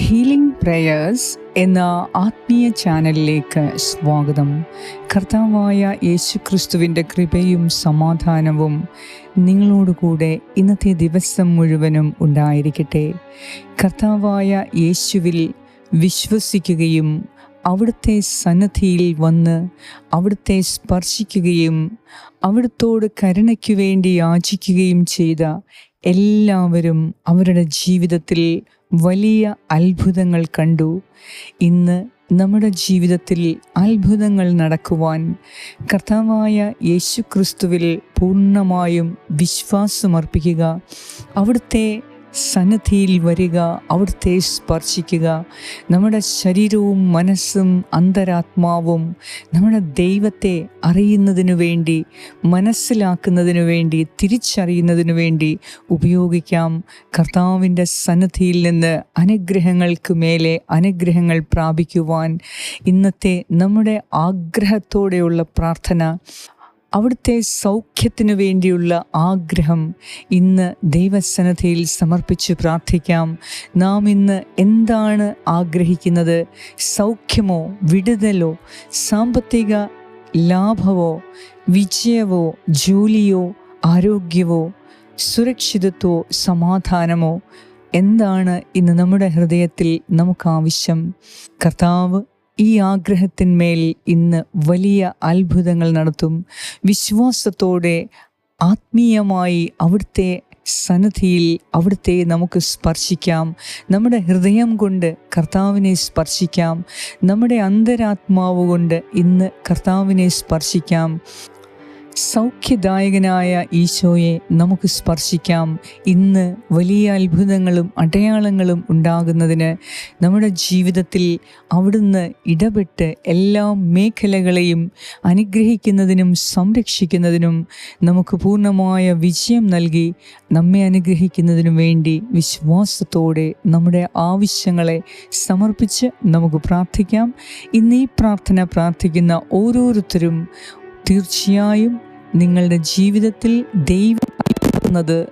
Healing prayers എന്ന ആത്മീയ ചാനലിലേക്ക് സ്വാഗതം. കർത്താവായ യേശു ക്രിസ്തുവിന്റെ കൃപയും സമാധാനവും നിങ്ങളോടുകൂടെ ഇന്നത്തെ ദിവസം മുഴുവനും ഉണ്ടായിരിക്കട്ടെ. കർത്താവായ യേശുവിൽ വിശ്വസിക്കുകയും അവിടുത്തെ സന്നദ്ധിയിൽ വന്ന് അവിടുത്തെ സ്പർശിക്കുകയും അവിടുത്തോട് കരുണയ്ക്കു വേണ്ടി യാചിക്കുകയും ചെയ്ത എല്ലാവരും അവരുടെ ജീവിതത്തിൽ വലിയ അത്ഭുതങ്ങൾ കണ്ടു. ഇന്ന് നമ്മുടെ ജീവിതത്തിൽ അത്ഭുതങ്ങൾ നടക്കുവാൻ കർത്താവായ യേശു ക്രിസ്തുവിൽ പൂർണമായും വിശ്വാസമർപ്പിക്കുക. അവിടുത്തെ സന്നദ്ധിയിൽ വരിക അവിടുത്തെ സ്പർശിക്കുക. നമ്മുടെ ശരീരവും മനസ്സും അന്തരാത്മാവും നമ്മുടെ ദൈവത്തെ അറിയുന്നതിനു വേണ്ടി മനസ്സിലാക്കുന്നതിനു വേണ്ടി തിരിച്ചറിയുന്നതിനു വേണ്ടി ഉപയോഗിക്കാം. കർത്താവിന്റെ സന്നദ്ധിയിൽ നിന്ന് അനുഗ്രഹങ്ങൾക്ക് മേലെ അനുഗ്രഹങ്ങൾ പ്രാപിക്കുവാൻ ഇന്നത്തെ നമ്മുടെ ആഗ്രഹത്തോടെയുള്ള പ്രാർത്ഥന അവിടുത്തെ സൗഖ്യത്തിനു വേണ്ടിയുള്ള ആഗ്രഹം ഇന്ന് ദൈവസന്നദ്ധയിൽ സമർപ്പിച്ച് പ്രാർത്ഥിക്കാം. നാം ഇന്ന് എന്താണ് ആഗ്രഹിക്കുന്നത്? സൗഖ്യമോ വിടുതലോ സാമ്പത്തിക ലാഭമോ വിജയവോ ജോലിയോ ആരോഗ്യവോ സുരക്ഷിതത്വോ സമാധാനമോ? എന്താണ് ഇന്ന് നമ്മുടെ ഹൃദയത്തിൽ നമുക്ക് ആവശ്യം? കർത്താവ് ഈ ആഗ്രഹത്തിന്മേൽ ഇന്ന് വലിയ അത്ഭുതങ്ങൾ നടത്തും. വിശ്വാസത്തോടെ ആത്മീയമായി അവിടുത്തെ സന്നദ്ധിയിൽ അവിടുത്തെ നമുക്ക് സ്പർശിക്കാം. നമ്മുടെ ഹൃദയം കൊണ്ട് കർത്താവിനെ സ്പർശിക്കാം. നമ്മുടെ അന്തരാത്മാവ് കൊണ്ട് ഇന്ന് കർത്താവിനെ സ്പർശിക്കാം. സൗഖ്യദായകനായ ഈശോയെ നമുക്ക് സ്പർശിക്കാം. ഇന്ന് വലിയ അത്ഭുതങ്ങളും അടയാളങ്ങളും ഉണ്ടാകുന്നതിന് നമ്മുടെ ജീവിതത്തിൽ അവിടുന്ന് ഇടപെട്ട് എല്ലാ മേഖലകളെയും അനുഗ്രഹിക്കുന്നതിനും സംരക്ഷിക്കുന്നതിനും നമുക്ക് പൂർണമായ വിജയം നൽകി നമ്മെ അനുഗ്രഹിക്കുന്നതിനും വേണ്ടി വിശ്വാസത്തോടെ നമ്മുടെ ആവശ്യങ്ങളെ സമർപ്പിച്ച് നമുക്ക് പ്രാർത്ഥിക്കാം. ഇന്ന് ഈ പ്രാർത്ഥന പ്രാർത്ഥിക്കുന്ന ഓരോരുത്തരും തീർച്ചയായും നിങ്ങളുടെ ജീവിതത്തിൽ ദൈവം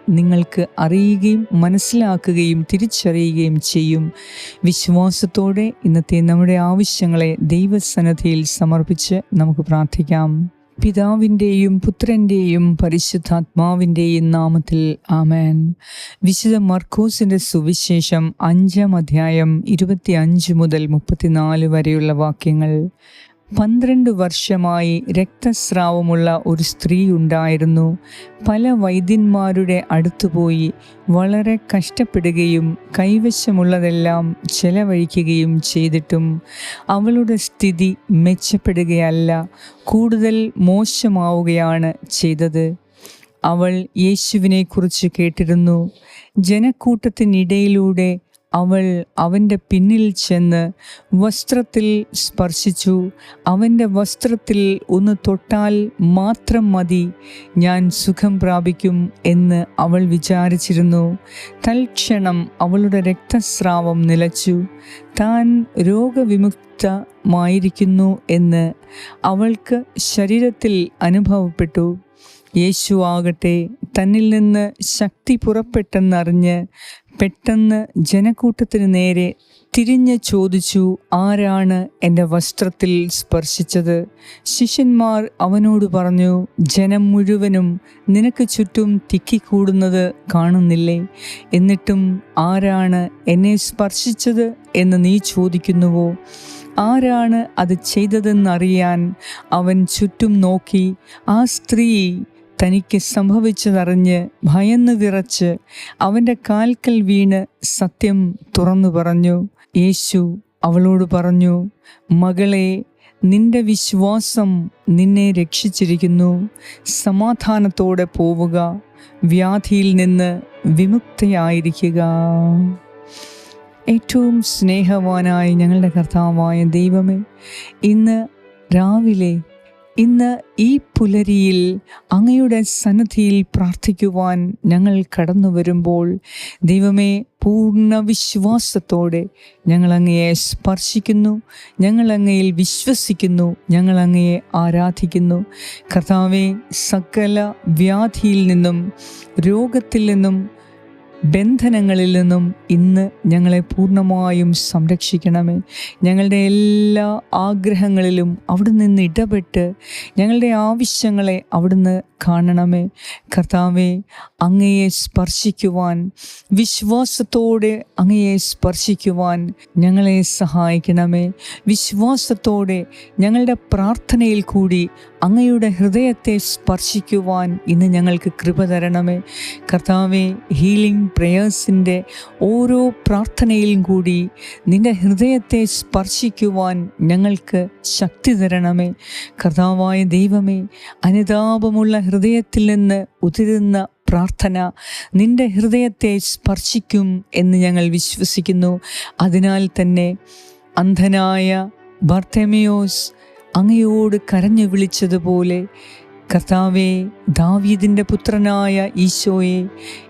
നിങ്ങൾക്ക് അറിയുകയും മനസ്സിലാക്കുകയും തിരിച്ചറിയുകയും ചെയ്യും. വിശ്വാസത്തോടെ ഇന്നത്തെ നമ്മുടെ ആവശ്യങ്ങളെ ദൈവസന്നദ്ധിയിൽ സമർപ്പിച്ച് നമുക്ക് പ്രാർത്ഥിക്കാം. പിതാവിന്റെയും പുത്രന്റെയും പരിശുദ്ധാത്മാവിന്റെയും നാമത്തിൽ ആമേൻ. വിശുദ്ധ മർക്കോസിന്റെ സുവിശേഷം അഞ്ചാം അധ്യായം ഇരുപത്തി അഞ്ച് മുതൽ മുപ്പത്തിനാല് വരെയുള്ള വാക്യങ്ങൾ. പന്ത്രണ്ട് വർഷമായി രക്തസ്രാവമുള്ള ഒരു സ്ത്രീ ഉണ്ടായിരുന്നു. പല വൈദ്യന്മാരുടെ അടുത്തുപോയി വളരെ കഷ്ടപ്പെടുകയും കൈവശമുള്ളതെല്ലാം ചെലവഴിക്കുകയും ചെയ്തിട്ടും അവളുടെ സ്ഥിതി മെച്ചപ്പെടുകയല്ല കൂടുതൽ മോശമാവുകയാണ് ചെയ്തത്. അവൾ യേശുവിനെക്കുറിച്ച് കേട്ടിരുന്നു. ജനക്കൂട്ടത്തിനിടയിലൂടെ അവൾ അവന്റെ പിന്നിൽ ചെന്ന് വസ്ത്രത്തിൽ സ്പർശിച്ചു. അവന്റെ വസ്ത്രത്തിൽ ഒന്ന് തൊട്ടാൽ മാത്രം മതി ഞാൻ സുഖം പ്രാപിക്കും എന്ന് അവൾ വിചാരിച്ചിരുന്നു. തൽക്ഷണം അവളുടെ രക്തസ്രാവം നിലച്ചു. താൻ രോഗവിമുക്തമായിരിക്കുന്നു എന്ന് അവൾക്ക് ശരീരത്തിൽ അനുഭവപ്പെട്ടു. യേശു ആകട്ടെ തന്നിൽ നിന്ന് ശക്തി പുറപ്പെട്ടെന്നറിഞ്ഞ് പെട്ടെന്ന് ജനക്കൂട്ടത്തിന് നേരെ തിരിഞ്ഞ് ചോദിച്ചു ആരാണ് എന്റെ വസ്ത്രത്തിൽ സ്പർശിച്ചത്? ശിഷ്യന്മാർ അവനോട് പറഞ്ഞു ജനം മുഴുവനും നിനക്ക് ചുറ്റും തിക്കിക്കൂടുന്നത് കാണുന്നില്ലേ? എന്നിട്ടും ആരാണ് എന്നെ സ്പർശിച്ചത് എന്ന് നീ ചോദിക്കുന്നുവോ? ആരാണ് അത് ചെയ്തതെന്നറിയാൻ അവൻ ചുറ്റും നോക്കി ആ സ്ത്രീ തനിക്ക് സംഭവിച്ചതറിഞ്ഞ് ഭയന്നു വിറച്ച് അവന്റെ കാൽക്കൽ വീണ് സത്യം തുറന്നു പറഞ്ഞു. യേശു അവളോട് പറഞ്ഞു മകളെ നിന്റെ വിശ്വാസം നിന്നെ രക്ഷിച്ചിരിക്കുന്നു. സമാധാനത്തോടെ പോവുക. വ്യാധിയിൽ നിന്ന് വിമുക്തയായിരിക്കുക. ഏറ്റവും സ്നേഹവാനായ ഞങ്ങളുടെ കർത്താവായ ദൈവമേ ഇന്ന് രാവിലെ ഇന്ന് ഈ പുലരിയിൽ അങ്ങയുടെ സന്നദ്ധിയിൽ പ്രാർത്ഥിക്കുവാൻ ഞങ്ങൾ കടന്നു വരുമ്പോൾ ദൈവമേ പൂർണ വിശ്വാസത്തോടെ ഞങ്ങൾ അങ്ങയെ സ്പർശിക്കുന്നു ഞങ്ങൾ അങ്ങയിൽ വിശ്വസിക്കുന്നു ഞങ്ങൾ അങ്ങയെ ആരാധിക്കുന്നു. കർത്താവെ സകല വ്യാധിയിൽ നിന്നും രോഗത്തിൽ നിന്നും ബന്ധനങ്ങളിൽ നിന്നും ഇന്ന് ഞങ്ങളെ പൂർണമായും സംരക്ഷിക്കണമേ. ഞങ്ങളുടെ എല്ലാ ആഗ്രഹങ്ങളിലും അവിടെ നിന്ന് ഇടപെട്ട് ഞങ്ങളുടെ ആവശ്യങ്ങളെ അവിടുന്ന് കാണണമേ. കർത്താവെ അങ്ങയെ സ്പർശിക്കുവാൻ വിശ്വാസത്തോടെ അങ്ങയെ സ്പർശിക്കുവാൻ ഞങ്ങളെ സഹായിക്കണമേ. വിശ്വാസത്തോടെ ഞങ്ങളുടെ പ്രാർത്ഥനയിൽ കൂടി അങ്ങയുടെ ഹൃദയത്തെ സ്പർശിക്കുവാൻ ഇന്ന് ഞങ്ങൾക്ക് കൃപ തരണമേ. കർത്താവെ ഹീലിംഗ് പ്രേയേഴ്സിന്റെ ഓരോ പ്രാർത്ഥനയിലും കൂടി നിന്റെ ഹൃദയത്തെ സ്പർശിക്കുവാൻ ഞങ്ങൾക്ക് ശക്തി തരണമേ. കർത്താവായ ദൈവമേ അനുതാപമുള്ള ഹൃദയത്തിൽ നിന്ന് ഉതിരുന്ന പ്രാർത്ഥന നിന്റെ ഹൃദയത്തെ സ്പർശിക്കും എന്ന് ഞങ്ങൾ വിശ്വസിക്കുന്നു. അതിനാൽ തന്നെ അന്ധനായ ബർത്തമിയോസ് അങ്ങയോട് കരഞ്ഞു വിളിച്ചതുപോലെ കർത്താവെ ദാവീദിന്റെ പുത്രനായ ഈശോയെ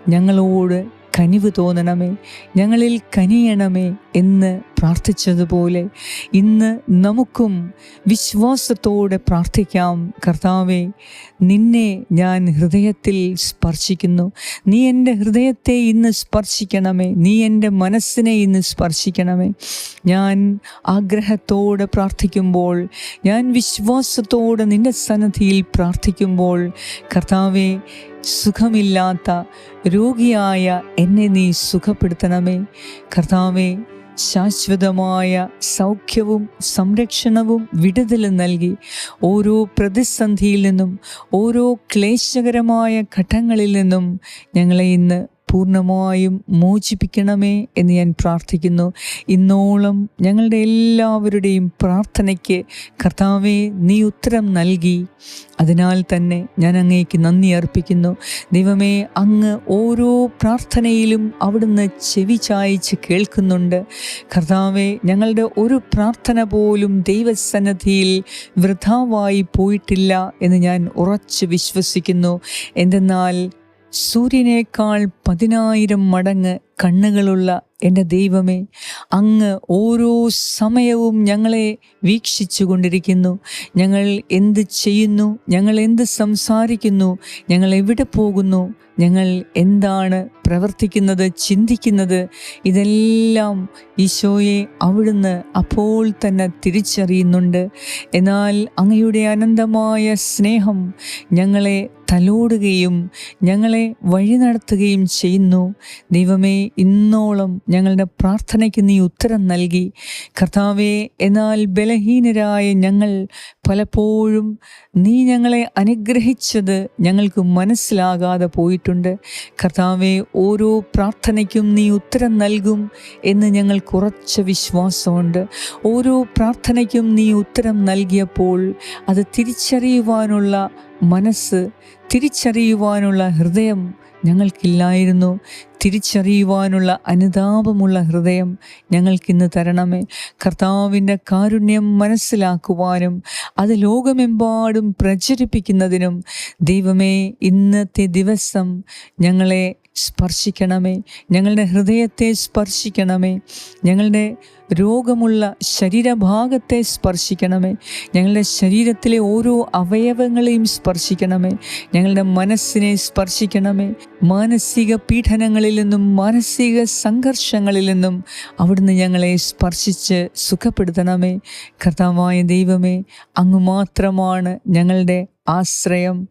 ഞങ്ങളോട് കനിവ് തോന്നണമേ ഞങ്ങളിൽ കനിയണമേ എന്ന് പ്രാർത്ഥിച്ചതുപോലെ ഇന്ന് നമുക്കും വിശ്വാസത്തോടെ പ്രാർത്ഥിക്കാം. കർത്താവെ നിന്നെ ഞാൻ ഹൃദയത്തിൽ സ്പർശിക്കുന്നു. നീ എന്റെ ഹൃദയത്തെ ഇന്ന് സ്പർശിക്കണമേ. നീ എന്റെ മനസ്സിനെ ഇന്ന് സ്പർശിക്കണമേ. ഞാൻ ആഗ്രഹത്തോടെ പ്രാർത്ഥിക്കുമ്പോൾ ഞാൻ വിശ്വാസത്തോടെ നിന്റെ സന്നദ്ധിയിൽ പ്രാർത്ഥിക്കുമ്പോൾ കർത്താവെ സുഖമില്ലാത്ത രോഗിയായ എന്നെ നീ സുഖപ്പെടുത്തണമേ. കർത്താവെ ശാശ്വതമായ സൗഖ്യവും സംരക്ഷണവും വിടുതലും നൽകി ഓരോ പ്രതിസന്ധിയിൽ നിന്നും ഓരോ ക്ലേശകരമായ ഘട്ടങ്ങളിൽ നിന്നും ഞങ്ങളെ ഇന്ന് പൂർണമായും മോചിപ്പിക്കണമേ എന്ന് ഞാൻ പ്രാർത്ഥിക്കുന്നു. ഇന്നോളം ഞങ്ങളുടെ എല്ലാവരുടെയും പ്രാർത്ഥനയ്ക്ക് കർത്താവെ നീ ഉത്തരം നൽകി. അതിനാൽ തന്നെ ഞാൻ അങ്ങേക്ക് നന്ദി അർപ്പിക്കുന്നു. ദൈവമേ അങ്ങ് ഓരോ പ്രാർത്ഥനയിലും അവിടുന്ന് ചെവി ചായച്ച് കേൾക്കുന്നുണ്ട്. കർത്താവെ ഞങ്ങളുടെ ഒരു പ്രാർത്ഥന പോലും ദൈവസന്നദ്ധിയിൽ വൃഥാവായി പോയിട്ടില്ല എന്ന് ഞാൻ ഉറച്ച് വിശ്വസിക്കുന്നു. എന്തെന്നാൽ സൂര്യനേക്കാൾ പതിനായിരം മടങ്ങ് കണ്ണുകളുള്ള എന്റെ ദൈവമേ അങ്ങ് ഓരോ സമയവും ഞങ്ങളെ വീക്ഷിച്ചു കൊണ്ടിരിക്കുന്നു. ഞങ്ങൾ എന്ത് ചെയ്യുന്നു? ഞങ്ങൾ എന്ത് സംസാരിക്കുന്നു? ഞങ്ങൾ എവിടെ പോകുന്നു? ഞങ്ങൾ എന്താണ് പ്രവർത്തിക്കുന്നത് ചിന്തിക്കുന്നത് ഇതെല്ലാം ഈശോയെ അവിടുന്ന് അപ്പോൾ തന്നെ തിരിച്ചറിയുന്നുണ്ട്. എന്നാൽ അങ്ങയുടെ അനന്തമായ സ്നേഹം ഞങ്ങളെ തലോടുകയും ഞങ്ങളെ വഴി നടത്തുകയും ചെയ്യുന്നു. ദൈവമേ ഇന്നോളം ഞങ്ങളുടെ പ്രാർത്ഥനയ്ക്ക് നീ ഉത്തരം നൽകി. കർത്താവെ എന്നാൽ ബലഹീനരായ ഞങ്ങൾ പലപ്പോഴും നീ ഞങ്ങളെ അനുഗ്രഹിച്ചത് ഞങ്ങൾക്ക് മനസ്സിലാകാതെ പോയിട്ടുണ്ട്. കർത്താവെ ഓരോ പ്രാർത്ഥനയ്ക്കും നീ ഉത്തരം നൽകും എന്ന് ഞങ്ങൾ കുറച്ച് വിശ്വാസമുണ്ട്. ഓരോ പ്രാർത്ഥനയ്ക്കും നീ ഉത്തരം നൽകിയപ്പോൾ അത് തിരിച്ചറിയുവാനുള്ള മനസ്സ് തിരിച്ചറിയുവാനുള്ള ഹൃദയം ഞങ്ങൾക്കില്ലായിരുന്നു. തിരിച്ചറിയുവാനുള്ള അനുതാപമുള്ള ഹൃദയം ഞങ്ങൾക്കിന്ന് തരണമേ. കർത്താവിന്റെ കാരുണ്യം മനസ്സിലാക്കുവാനും അത് ലോകമെമ്പാടും പ്രചരിപ്പിക്കുന്നതിനും ദൈവമേ ഇന്നത്തെ ദിവസം ഞങ്ങളെ സ്പർശിക്കണമേ. ഞങ്ങളുടെ ഹൃദയത്തെ സ്പർശിക്കണമേ. ഞങ്ങളുടെ രോഗമുള്ള ശരീരഭാഗത്തെ സ്പർശിക്കണമേ. ഞങ്ങളുടെ ശരീരത്തിലെ ഓരോ അവയവങ്ങളെയും സ്പർശിക്കണമേ. ഞങ്ങളുടെ മനസ്സിനെ സ്പർശിക്കണമേ. മാനസിക പീഡനങ്ങളിൽ നിന്നും മാനസിക സംഘർഷങ്ങളിൽ നിന്നും അവിടുന്ന് ഞങ്ങളെ സ്പർശിച്ച് സുഖപ്പെടുത്തണമേ. കർത്താവായ ദൈവമേ അങ്ങ് മാത്രമാണ് ഞങ്ങളുടെ ആശ്രയം.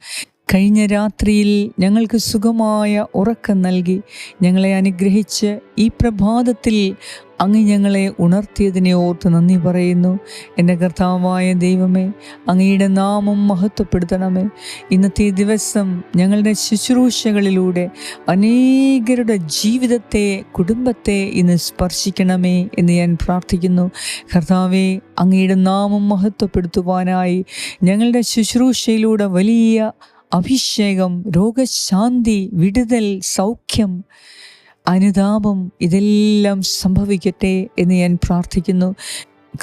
കഴിഞ്ഞ രാത്രിയിൽ ഞങ്ങൾക്ക് സുഖമായ ഉറക്കം നൽകി ഞങ്ങളെ അനുഗ്രഹിച്ച് ഈ പ്രഭാതത്തിൽ അങ്ങ് ഞങ്ങളെ ഉണർത്തിയതിനെ ഓർത്ത് നന്ദി പറയുന്നു. എന്റെ കർത്താവായ ദൈവമേ അങ്ങയുടെ നാമം മഹത്വപ്പെടുത്തണമേ. ഇന്നത്തെ ദിവസം ഞങ്ങളുടെ ശുശ്രൂഷകളിലൂടെ അനേകരുടെ ജീവിതത്തെ കുടുംബത്തെ ഇന്ന് സ്പർശിക്കണമേ എന്ന് ഞാൻ പ്രാർത്ഥിക്കുന്നു. കർത്താവെ അങ്ങയുടെ നാമം മഹത്വപ്പെടുത്തുവാനായി ഞങ്ങളുടെ ശുശ്രൂഷയിലൂടെ വലിയ അഭിഷേകം രോഗശാന്തി വിടുതൽ സൗഖ്യം അനുതാപം ഇതെല്ലാം സംഭവിക്കട്ടെ എന്ന് ഞാൻ പ്രാർത്ഥിക്കുന്നു.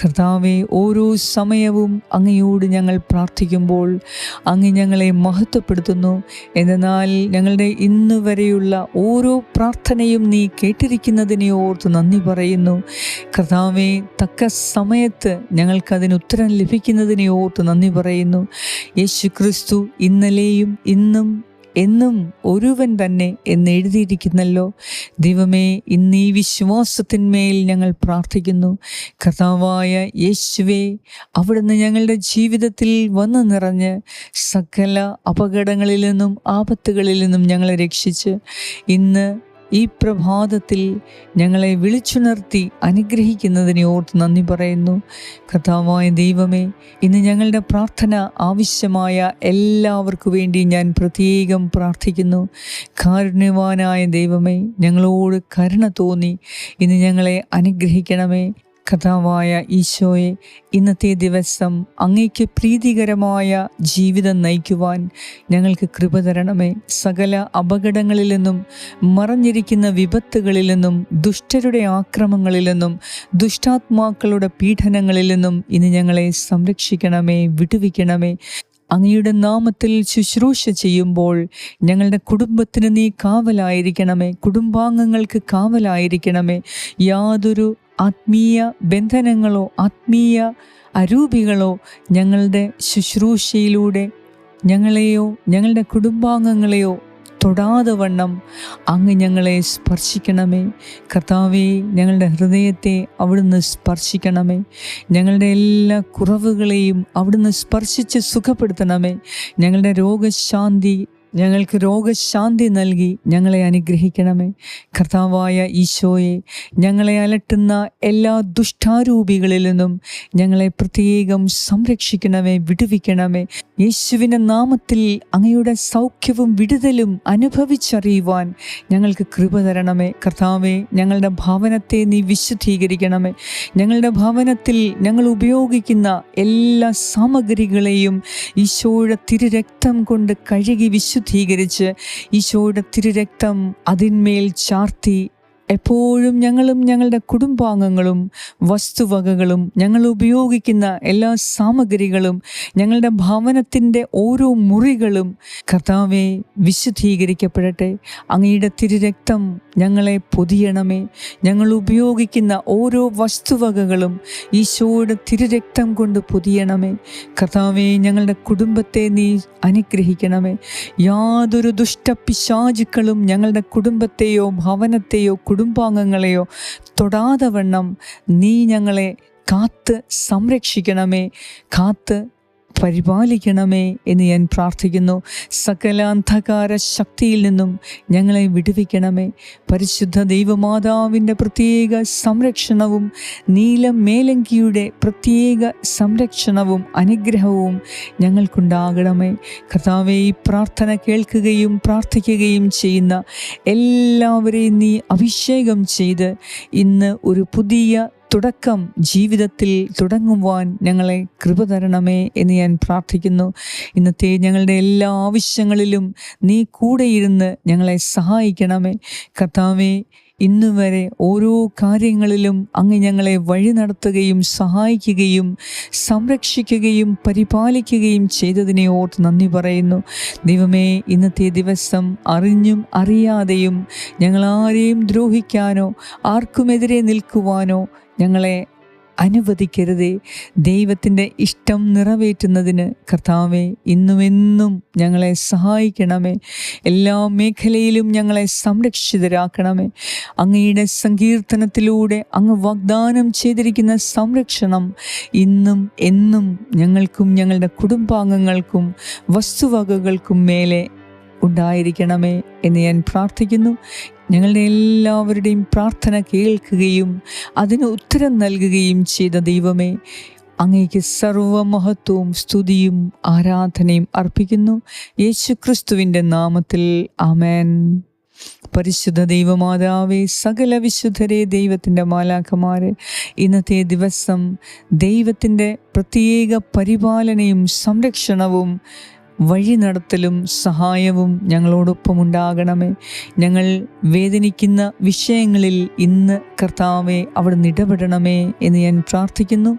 കർത്താവെ ഓരോ സമയവും അങ്ങയോട് ഞങ്ങൾ പ്രാർത്ഥിക്കുമ്പോൾ അങ്ങ് ഞങ്ങളെ മഹത്വപ്പെടുത്തുന്നു. എന്നാൽ ഞങ്ങളുടെ ഇന്ന് വരെയുള്ള ഓരോ പ്രാർത്ഥനയും നീ കേട്ടിരിക്കുന്നതിനെ ഓർത്ത് നന്ദി പറയുന്നു. കർത്താവെ തക്ക സമയത്ത് ഞങ്ങൾക്കതിന് ഉത്തരം ലഭിക്കുന്നതിനെ ഓർത്ത് നന്ദി പറയുന്നു. യേശു ക്രിസ്തു ഇന്നലെയും ഇന്നും എന്നും ഒരുവൻ തന്നെ എന്ന് എഴുതിയിരിക്കുന്നല്ലോ. ദൈവമേ ഇന്ന് ഈ വിശ്വാസത്തിന്മേൽ ഞങ്ങൾ പ്രാർത്ഥിക്കുന്നു. കർത്താവായ യേശുവേ അവിടുന്ന് ഞങ്ങളുടെ ജീവിതത്തിൽ വന്നു നിറഞ്ഞ് സകല അപകടങ്ങളിൽ നിന്നും ആപത്തുകളിൽ നിന്നും ഞങ്ങളെ രക്ഷിച്ച് ഇന്ന് ഈ പ്രഭാതത്തിൽ ഞങ്ങളെ വിളിച്ചുണർത്തി അനുഗ്രഹിക്കുന്നതിനെ ഓർത്ത് നന്ദി പറയുന്നു. കഥാവായ ദൈവമേ ഇന്ന് ഞങ്ങളുടെ പ്രാർത്ഥന ആവശ്യമായ എല്ലാവർക്കു വേണ്ടി ഞാൻ പ്രത്യേകം പ്രാർത്ഥിക്കുന്നു. കാരുണ്യവാനായ ദൈവമേ ഞങ്ങളോട് കരുണ തോന്നി. ഇന്ന് ഞങ്ങളെ അനുഗ്രഹിക്കണമേ. കഥാവായ ഈശോയെ ഇന്നത്തെ ദിവസം അങ്ങയ്ക്ക് പ്രീതികരമായ ജീവിതം നയിക്കുവാൻ ഞങ്ങൾക്ക് കൃപ തരണമേ. സകല അപകടങ്ങളിൽ നിന്നും മറഞ്ഞിരിക്കുന്ന വിപത്തുകളിൽ നിന്നും ദുഷ്ടരുടെ ആക്രമങ്ങളിൽ നിന്നും ദുഷ്ടാത്മാക്കളുടെ പീഡനങ്ങളിൽ നിന്നും ഇന്ന് ഞങ്ങളെ സംരക്ഷിക്കണമേ വിടുവിക്കണമേ. അങ്ങയുടെ നാമത്തിൽ ശുശ്രൂഷ ചെയ്യുമ്പോൾ ഞങ്ങളുടെ കുടുംബത്തിന് നീ കാവലായിരിക്കണമേ കുടുംബാംഗങ്ങൾക്ക് കാവലായിരിക്കണമേ. യാതൊരു ആത്മീയ ബന്ധനങ്ങളോ ആത്മീയ അരൂപികളോ ഞങ്ങളുടെ ശുശ്രൂഷയിലൂടെ ഞങ്ങളെയോ ഞങ്ങളുടെ കുടുംബാംഗങ്ങളെയോ തൊടാതെ വണ്ണം അങ്ങ് ഞങ്ങളെ സ്പർശിക്കണമേ. കർത്താവേ ഞങ്ങളുടെ ഹൃദയത്തെ അവിടുന്ന് സ്പർശിക്കണമേ. ഞങ്ങളുടെ എല്ലാ കുറവുകളെയും അവിടുന്ന് സ്പർശിച്ച് സുഖപ്പെടുത്തണമേ. ഞങ്ങളുടെ രോഗശാന്തി ഞങ്ങൾക്ക് രോഗശാന്തി നൽകി ഞങ്ങളെ അനുഗ്രഹിക്കണമേ. കർത്താവായ ഈശോയെ ഞങ്ങളെ അലട്ടുന്ന എല്ലാ ദുഷ്ടാരൂപികളിൽ നിന്നും ഞങ്ങളെ പ്രത്യേകം സംരക്ഷിക്കണമേ വിടുവിക്കണമേ. യേശുവിന്റെ നാമത്തിൽ അങ്ങയുടെ സൗഖ്യവും വിടുതലും അനുഭവിച്ചറിയുവാൻ ഞങ്ങൾക്ക് കൃപ തരണമേ. കർത്താവെ ഞങ്ങളുടെ ഭവനത്തെ നീ വിശുദ്ധീകരിക്കണമേ. ഞങ്ങളുടെ ഭവനത്തിൽ ഞങ്ങൾ ഉപയോഗിക്കുന്ന എല്ലാ സാമഗ്രികളെയും ഈശോയുടെ തിരുരക്തം കൊണ്ട് കഴുകി വിശുദ്ധീകരിച്ച് ഈശോയുടെ തിരുരക്തം അതിന്മേൽ ചാർത്തി എപ്പോഴും ഞങ്ങളും ഞങ്ങളുടെ കുടുംബാംഗങ്ങളും വസ്തുവകകളും ഞങ്ങൾ ഉപയോഗിക്കുന്ന എല്ലാ സാമഗ്രികളും ഞങ്ങളുടെ ഭവനത്തിന്റെ ഓരോ മുറികളും കർത്താവെ വിശുദ്ധീകരിക്കപ്പെടട്ടെ. അങ്ങയുടെ തിരുരക്തം ഞങ്ങളെ പൊതിയണമേ. ഞങ്ങൾ ഉപയോഗിക്കുന്ന ഓരോ വസ്തുവകകളും ഈശോയുടെ തിരുരക്തം കൊണ്ട് പൊതിയണമേ. കർത്താവെ ഞങ്ങളുടെ കുടുംബത്തെ നീ അനുഗ്രഹിക്കണമേ. യാതൊരു ദുഷ്ടപിശാചുക്കളും ഞങ്ങളുടെ കുടുംബത്തെയോ ഭവനത്തെയോ കുടുംബാംഗങ്ങളെയോ തൊടാതെ വണ്ണം നീ ഞങ്ങളെ കാത്ത് സംരക്ഷിക്കണമേ കാത്ത് പരിപാലിക്കണമേ എന്ന് ഞാൻ പ്രാർത്ഥിക്കുന്നു. സകല അന്ധകാര ശക്തിയിൽ നിന്നും ഞങ്ങളെ വിടുവിക്കണമേ. പരിശുദ്ധ ദൈവമാതാവിന്റെ പ്രത്യേക സംരക്ഷണവും നീലം മേലങ്കിയുടെ പ്രത്യേക സംരക്ഷണവും അനുഗ്രഹവും ഞങ്ങൾക്കുണ്ടാകണമേ. കർത്താവെ ഈ പ്രാർത്ഥന കേൾക്കുകയും പ്രാർത്ഥിക്കുകയും ചെയ്യുന്ന എല്ലാവരെയും നീ അഭിഷേകം ചെയ്ത് ഇന്ന് ഒരു പുതിയ തുടക്കം ജീവിതത്തിൽ തുടങ്ങുവാൻ ഞങ്ങളെ കൃപ തരണമേ എന്ന് ഞാൻ പ്രാർത്ഥിക്കുന്നു. ഇന്നത്തെ ഞങ്ങളുടെ എല്ലാ ആവശ്യങ്ങളിലും നീ കൂടെയിരുന്ന് ഞങ്ങളെ സഹായിക്കണമേ. കർത്താവേ ഇന്നു വരെ ഓരോ കാര്യങ്ങളിലും അങ്ങ് ഞങ്ങളെ വഴി നടത്തുകയും സഹായിക്കുകയും സംരക്ഷിക്കുകയും പരിപാലിക്കുകയും ചെയ്തതിനെ ഓർത്ത് നന്ദി പറയുന്നു. ദൈവമേ ഇന്നത്തെ ദിവസം അറിഞ്ഞും അറിയാതെയും ഞങ്ങളാരെയും ദ്രോഹിക്കാനോ ആർക്കുമെതിരെ നിൽക്കുവാനോ ഞങ്ങളെ അനുവദിക്കരുതേ. ദൈവത്തിന്റെ ഇഷ്ടം നിറവേറ്റുന്നതിന് കർത്താവെ ഇന്നുമെന്നും ഞങ്ങളെ സഹായിക്കണമേ. എല്ലാ മേഖലയിലും ഞങ്ങളെ സംരക്ഷിതരാക്കണമേ. അങ്ങയുടെ സങ്കീർത്തനത്തിലൂടെ അങ്ങ് വാഗ്ദാനം ചെയ്തിരിക്കുന്ന സംരക്ഷണം ഇന്നും എന്നും ഞങ്ങൾക്കും ഞങ്ങളുടെ കുടുംബാംഗങ്ങൾക്കും വസ്തുവകകൾക്കും മേലെ ഉണ്ടായിരിക്കണമേ എന്ന് ഞാൻ പ്രാർത്ഥിക്കുന്നു. ഞങ്ങളുടെ എല്ലാവരുടെയും പ്രാർത്ഥന കേൾക്കുകയും അതിന് ഉത്തരം നൽകുകയും ചെയ്ത ദൈവമേ അങ്ങേക്ക് സർവമഹത്വവും സ്തുതിയും ആരാധനയും അർപ്പിക്കുന്നു. യേശുക്രിസ്തുവിന്റെ നാമത്തിൽ ആമേൻ. പരിശുദ്ധ ദൈവമാതാവേ സകല വിശുദ്ധരെ ദൈവത്തിന്റെ മാലാഖമാരെ ഇന്നത്തെ ദിവസം ദൈവത്തിന്റെ പ്രത്യേക പരിപാലനയും സംരക്ഷണവും വഴി നടത്തലും സഹായവും ഞങ്ങളോടൊപ്പം ഉണ്ടാകണമേ ഞങ്ങൾ വേദനിക്കുന്ന വിഷയങ്ങളിൽ ഇന്ന് കർത്താവെ അവിടുന്ന് ഇടപെടണമേ എന്ന് ഞാൻ പ്രാർത്ഥിക്കുന്നു.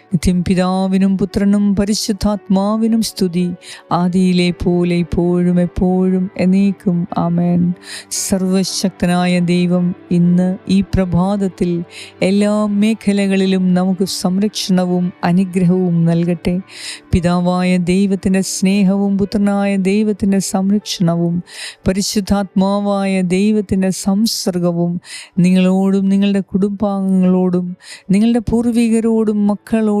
നിത്യം പിതാവിനും പുത്രനും പരിശുദ്ധാത്മാവിനും സ്തുതി. ആദിയിലെ പോലെ ഇപ്പോഴും എപ്പോഴും എന്നേക്കും. ആമേൻ. സർവശക്തനായ ദൈവം ഇന്ന് ഈ പ്രഭാതത്തിൽ എല്ലാ മേഖലകളിലും നമുക്ക് സംരക്ഷണവും അനുഗ്രഹവും നൽകട്ടെ. പിതാവായ ദൈവത്തിന്റെ സ്നേഹവും പുത്രനായ ദൈവത്തിന്റെ സംരക്ഷണവും പരിശുദ്ധാത്മാവായ ദൈവത്തിന്റെ സംസർഗവും നിങ്ങളോടും നിങ്ങളുടെ കുടുംബാംഗങ്ങളോടും നിങ്ങളുടെ പൂർവികരോടും മക്കളോടും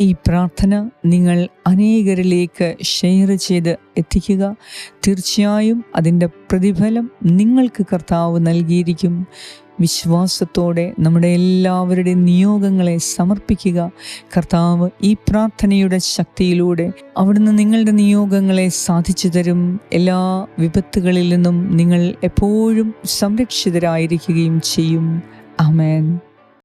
ഈ പ്രാർത്ഥന നിങ്ങൾ അനേകരിലേക്ക് ഷെയർ ചെയ്ത് എത്തിക്കുക. തീർച്ചയായും അതിന്റെ പ്രതിഫലം നിങ്ങൾക്ക് കർത്താവ് നൽകിയിരിക്കും. വിശ്വാസത്തോടെ നമ്മുടെ എല്ലാവരുടെയും നിയോഗങ്ങളെ സമർപ്പിക്കുക. കർത്താവ് ഈ പ്രാർത്ഥനയുടെ ശക്തിയിലൂടെ അവിടുന്ന് നിങ്ങളുടെ നിയോഗങ്ങളെ സാധിച്ചു തരും. എല്ലാ വിപത്തുകളിൽ നിന്നും നിങ്ങൾ എപ്പോഴും സംരക്ഷിതരായിരിക്കുകയും ചെയ്യും. അമേൻ